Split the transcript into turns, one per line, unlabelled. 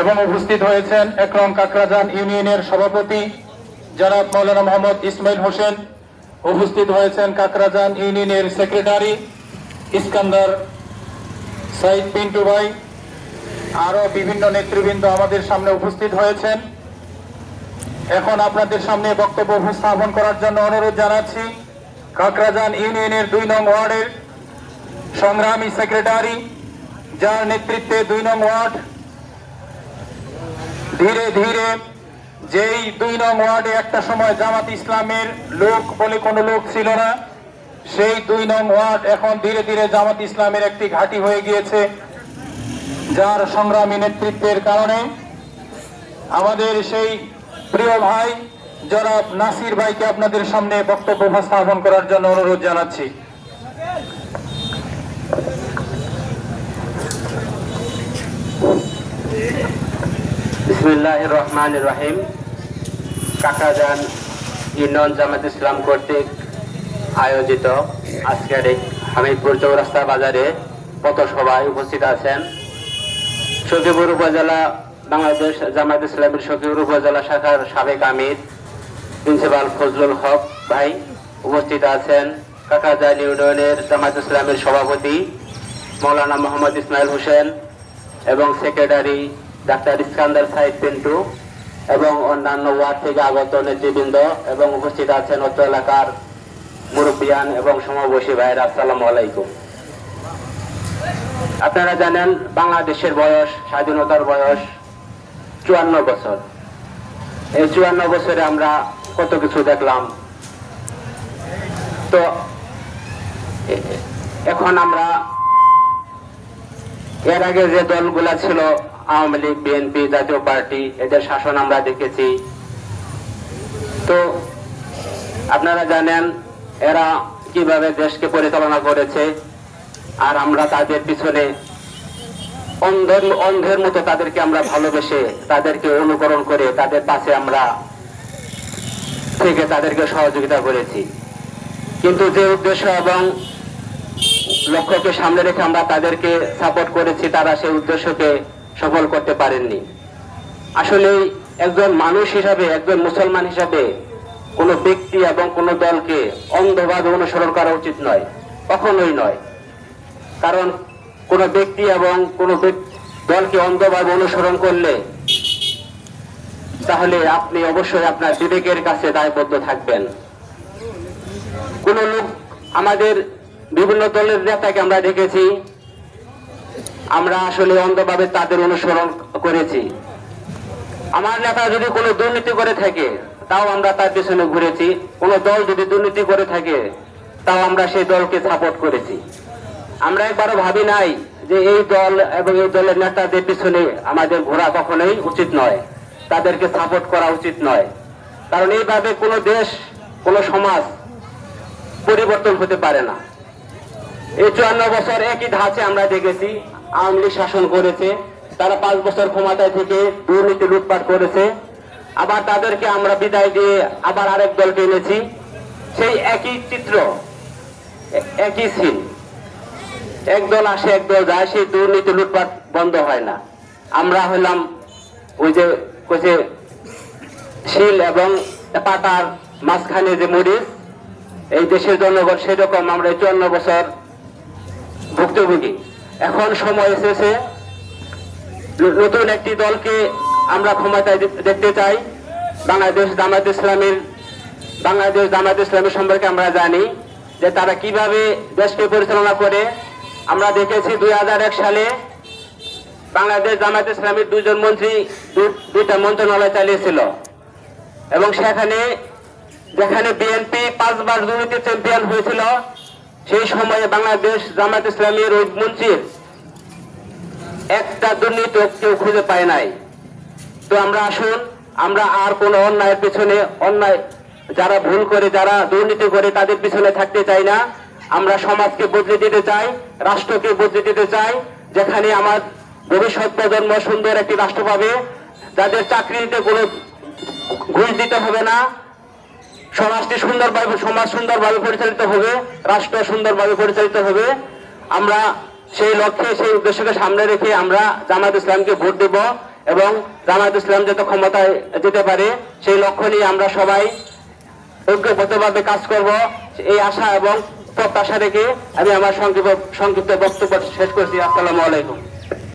এবং উপস্থিত হয়েছেন একরম কাকরাজান ইউনিয়নের সভাপতি জনাব মৌলানা মোহাম্মদ ইসমাইল হোসেন। উপস্থিত হয়েছেন কাকরাজান ইউনিয়নের সেক্রেটারি ইস্কান্দার সাইদ পিন্টু ভাই। আরও বিভিন্ন নেতৃবৃন্দ আমাদের সামনে উপস্থিত হয়েছেন। এখন আপনাদের সামনে বক্তব্য উপস্থাপন করার জন্য অনুরোধ জানাচ্ছি। কাকরাজান ইউনিয়নের দুই নং ওয়ার্ডের সংগ্রামী সেক্রেটারি, যার নেতৃত্বে দুই নং ওয়ার্ড ধীরে ধীরে যেই দুই নং ওয়ার্ডে একটা সময় জামাত ইসলামের লোক বলে কোনো লোক ছিল না, সেই দুই নং ওয়ার্ড এখন ধীরে ধীরে জামাত ইসলামের একটি ঘাঁটি হয়ে গিয়েছে, যার সংগ্রামী নেতৃত্বের কারণে। আমাদের সেই প্রিয় ভাই জনাব নাসির ভাইকে আপনাদের সামনে বক্তব্য উপস্থাপন করার জন্য অনুরোধ জানাচ্ছি।
বিসমিল্লাহ রহমান রহিম কাকাজান ইউনিয়ন জামাত ইসলাম কর্তৃক আয়োজিত আজকের এই হামিদপুর চৌরাস্তা বাজারে পথসভায় উপস্থিত আছেন সখীপুর উপজেলা বাংলাদেশ জামাত ইসলামের সখীপুর উপজেলা শাখার সাবেক আমির প্রিন্সিপাল ফজলুল হক ভাই উপস্থিত আছেন। কাকাজান ইউনিয়নের জামাত ইসলামের সভাপতি মৌলানা মোহাম্মদ ইসমাইল হোসেন এবং সেক্রেটারি ডাক্তার ইস্কান্দার সাইদ পিন্টু এবং অন্যান্য ওয়ার্ড থেকে আগত নেতৃবৃন্দ এবং উপস্থিত আছেন অত্র এলাকার মুরব্বিয়ান এবং সমাবেশী ভাইয়ের, আসসালামু আলাইকুম। আপনারা জানেন বাংলাদেশের বয়স, স্বাধীনতার বয়স চুয়ান্ন বছর। এই চুয়ান্ন বছরে আমরা কত কিছু দেখলাম। তো, এখন আমরা এর আগে যে দলগুলা ছিল আওয়ামী লীগ, বিএনপি জাতীয় পার্টি, এদের শাসন আমরা দেখেছি। তো আপনারা জানেন, এরা কীভাবে দেশকে পরিচালনা করেছে, আর আমরা তাদের পিছনে অন্ধের অন্ধের মতো তাদেরকে আমরা ভালোবেসে তাদেরকে অনুকরণ করে তাদের পাশে আমরা থেকে তাদেরকে সহযোগিতা করেছি। কিন্তু যে উদ্দেশ্য এবং লক্ষ্যকে সামনে রেখে আমরা তাদেরকে সাপোর্ট করেছি, তারা সেই উদ্দেশ্যকে সফল করতে পারেননি। আসলে একজন মানুষ হিসাবে, একজন মুসলমান হিসাবে কোনো ব্যক্তি এবং কোনো দলকে অন্ধভাবে অনুসরণ করা উচিত নয়, কখনোই নয়। কারণ কোনো ব্যক্তি এবং কোনো দলকে অন্ধভাবে অনুসরণ করলে তাহলে আপনি অবশ্যই আপনার বিবেকের কাছে দায়বদ্ধ থাকবেন। কোন লোক আমাদের বিভিন্ন দলের নেতাকে আমরা দেখেছি আমরা আসলে অন্ধভাবে তাদের অনুসরণ করেছি। আমার নেতা যদি কোনো দুর্নীতি করে থাকে, তাও আমরা তার পেছনে ঘুরেছি। কোনো দল যদি দুর্নীতি করে থাকে, তাও আমরা সেই দলকে সাপোর্ট করেছি। আমরা একবারও ভাবি নাই যে এই দল এবং এই দলের নেতাদের পিছনে আমাদের ঘোরা কখনোই উচিত নয়। তাদেরকে সাপোর্ট করা উচিত নয়। কারণ এইভাবে কোনো দেশ, কোনো সমাজ পরিবর্তন হতে পারে না। এই চুয়ান্ন বছর একই ধাঁচে আমরা দেখেছি। আওয়ামী লীগ শাসন করেছে, তারা পাঁচ বছর ক্ষমতায় থেকে দুর্নীতি লুটপাট করেছে। আবার তাদেরকে আমরা বিদায় দিয়ে আবার আরেক দলকে এনেছি। সেই একই চিত্র, একই সিন এক দল আসে এক দল যায়, সেই দুর্নীতি লুটপাট বন্ধ হয় না। আমরা হলাম ওই যে কইছে শিল এবং পাতার মাঝখানে যে মরিচ এই দেশের জনগণ সেরকম, আমরা চুয়ান্ন বছর ভুক্তভোগী। এখন সময় এসেছে। নতুন একটি দলকে আমরা ক্ষমতায় দেখতে চাই। বাংলাদেশ জামাত ইসলামের বাংলাদেশ জামাত ইসলামের সম্পর্কে আমরা জানি যে তারা কীভাবে দেশকে পরিচালনা করে। আমরা দেখেছি দুই হাজার এক সালে বাংলাদেশ জামাত ইসলামের দুজন মন্ত্রী দুইটা মন্ত্রণালয় চালিয়েছিল। এবং সেখানে যেখানে বিএনপি পাঁচবার দুর্নীতি চ্যাম্পিয়ন হয়েছিল। সেই সময়ে বাংলাদেশ জামাত ইসলামের ওই মন্ত্রীর একটা দুর্নীতি কেউ খুঁজে পায় নাই। তো আমরা আসুন, আমরা আর কোনো অন্যায়ের পেছনে, অন্যায় যারা ভুল করে, যারা দুর্নীতি করে তাদের পিছনে থাকতে চাই না। আমরা সমাজকে বদলে দিতে চাই, রাষ্ট্রকে বদলে দিতে চাই, যেখানে আমার ভবিষ্যৎ প্রজন্ম সুন্দর একটি রাষ্ট্র পাবে, যাদের চাকরিতে কোনো ঘুষ দিতে হবে না সমাজটি সুন্দরভাবে, সমাজ সুন্দরভাবে পরিচালিত হবে, রাষ্ট্র সুন্দরভাবে পরিচালিত হবে। আমরা সেই লক্ষ্যে, সেই উদ্দেশ্যকে সামনে রেখে আমরা জামাত ইসলামকে ভোট দেব এবং জামায়াত ইসলাম যাতে ক্ষমতায় যেতে পারে, সেই লক্ষ্য নিয়ে আমরা সবাই ঐক্যবদ্ধভাবে কাজ করব। এই আশা এবং প্রত্যাশা রেখে আমি আমার সংক্ষিপ্ত সংক্ষিপ্ত বক্তব্য শেষ করছি। আসসালামু আলাইকুম।